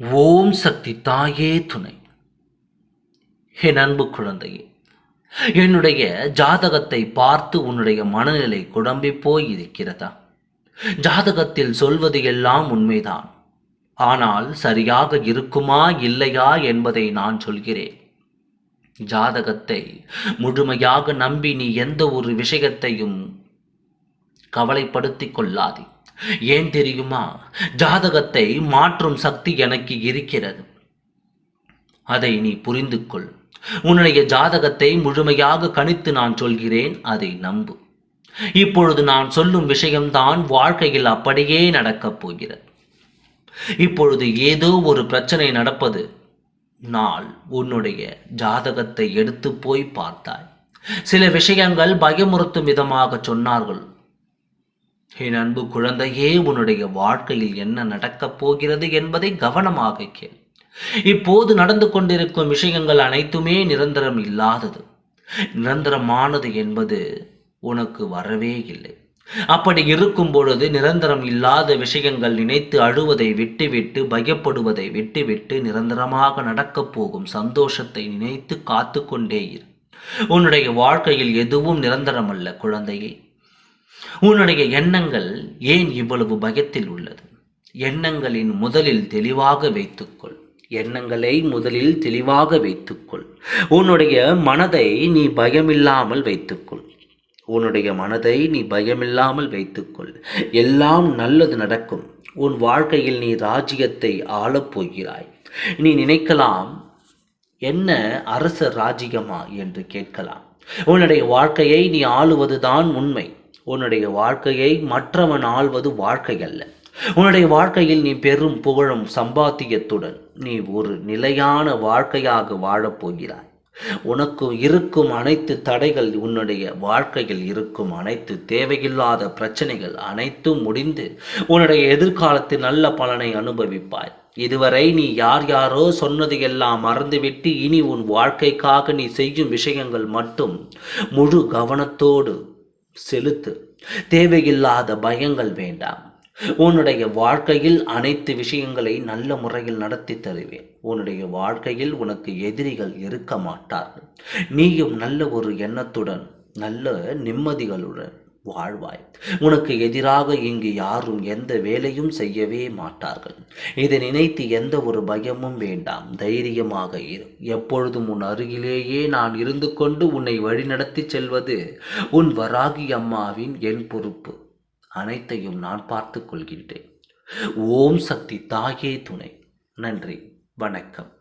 ஓம் சக்தி தாயே துணை. என் அன்பு குழந்தையே என்னுடைய ஜாதகத்தை பார்த்து உன்னுடைய மனநிலை குழம்பி போய் இருக்கிறதா ஜாதகத்தில் சொல்வது எல்லாம் உண்மைதான். ஆனால் சரியாக இருக்குமா இல்லையா என்பதை நான் சொல்கிறேன். ஜாதகத்தை முழுமையாக நம்பி நீ எந்த ஒரு விஷயத்தையும் கவலைப்படுத்திக் கொள்ளாதே. ஏன் தெரியுமா? ஜாதகத்தை மாற்றும் சக்தி எனக்கு இருக்கிறது. அதை நீ புரிந்து கொள் உன்னுடைய ஜாதகத்தை முழுமையாக கணித்து நான் சொல்கிறேன் அதை நம்பு. இப்பொழுது நான் சொல்லும் விஷயம்தான் வாழ்க்கையில் அப்படியே நடக்கப் போகிறது. இப்பொழுது ஏதோ ஒரு பிரச்சனை நடப்பது நாள் உன்னுடைய ஜாதகத்தை எடுத்து போய் பார்த்தாய். சில விஷயங்கள் பயமுறுத்தும் விதமாக சொன்னார்கள். என் அன்பு குழந்தையே உன்னுடைய வாழ்க்கையில் என்ன நடக்கப் போகிறது என்பதை கவனமாக கேள். இப்போது நடந்து கொண்டிருக்கும் விஷயங்கள் அனைத்துமே நிரந்தரம் இல்லாதது. நிரந்தரமானது என்பது உனக்கு வரவே இல்லை. அப்படி இருக்கும் பொழுது நிரந்தரம் இல்லாத விஷயங்கள் நினைத்து அழுவதை விட்டுவிட்டு பயப்படுவதை விட்டுவிட்டு நிரந்தரமாக நடக்கப் போகும் சந்தோஷத்தை நினைத்து காத்து கொண்டே இரு. உன்னுடைய வாழ்க்கையில் எதுவும் நிரந்தரமல்ல குழந்தையே. உன்னுடைய எண்ணங்கள் ஏன் இவ்வளவு பயத்தில் உள்ளது? எண்ணங்களின் முதலில் தெளிவாக வைத்துக்கொள். எண்ணங்களை முதலில் தெளிவாக வைத்துக்கொள். உன்னுடைய மனதை நீ பயமில்லாமல் வைத்துக்கொள். உன்னுடைய மனதை நீ பயமில்லாமல் வைத்துக்கொள். எல்லாம் நல்லது நடக்கும். உன் வாழ்க்கையில் நீ ராஜ்யத்தை ஆளப் போகிறாய். நீ நினைக்கலாம் என்ன அரச ராஜ்யமா? என்று கேட்கலாம். உன்னுடைய வாழ்க்கையை நீ ஆளுவதுதான் உண்மை. உன்னுடைய வாழ்க்கையை மற்றவன் ஆள்வது வாழ்க்கை அல்ல உன்னுடைய வாழ்க்கையில் நீ பெரும் புகழும் சம்பாத்தியத்துடன் நீ ஒரு நிலையான வாழ்க்கையாக வாழப் போகிறாய். உனக்கு இருக்கும் அனைத்து தடைகள் உன்னுடைய வாழ்க்கையில் இருக்கும் அனைத்து தேவையில்லாத பிரச்சனைகள் அனைத்தும் முடிந்து உன்னுடைய எதிர்காலத்தில் நல்ல பலனை அனுபவிப்பாய். இதுவரை நீ யார் யாரோ சொன்னது எல்லாம் மறந்துவிட்டு இனி உன் வாழ்க்கைக்காக நீ செய்யும் விஷயங்கள் மட்டும் முழு கவனத்தோடு செலுத்து. தேவையில்லாத பயங்கள் வேண்டாம். உன்னுடைய வாழ்க்கையில் அனைத்து விஷயங்களை நல்ல முறையில் நடத்தி தருவேன். உன்னுடைய வாழ்க்கையில் உனக்கு எதிரிகள் இருக்க மாட்டார்கள். நீயும் நல்ல ஒரு எண்ணத்துடன் நல்ல நிம்மதிகளுடன் வாழ்வாய். உனக்கு எதிராக இங்கு யாரும் எந்த வேலையும் செய்யவே மாட்டார்கள். இதை நினைத்து எந்த ஒரு பயமும் வேண்டாம். தைரியமாக இரு. எப்பொழுதும் உன் அருகிலேயே நான் இருந்து கொண்டு உன்னை வழிநடத்தி செல்வது உன் வராகி அம்மாவின் என் பொறுப்பு. அனைத்தையும் நான் பார்த்து கொள்கின்றேன். ஓம் சக்தி தாயே துணை. நன்றி. வணக்கம்.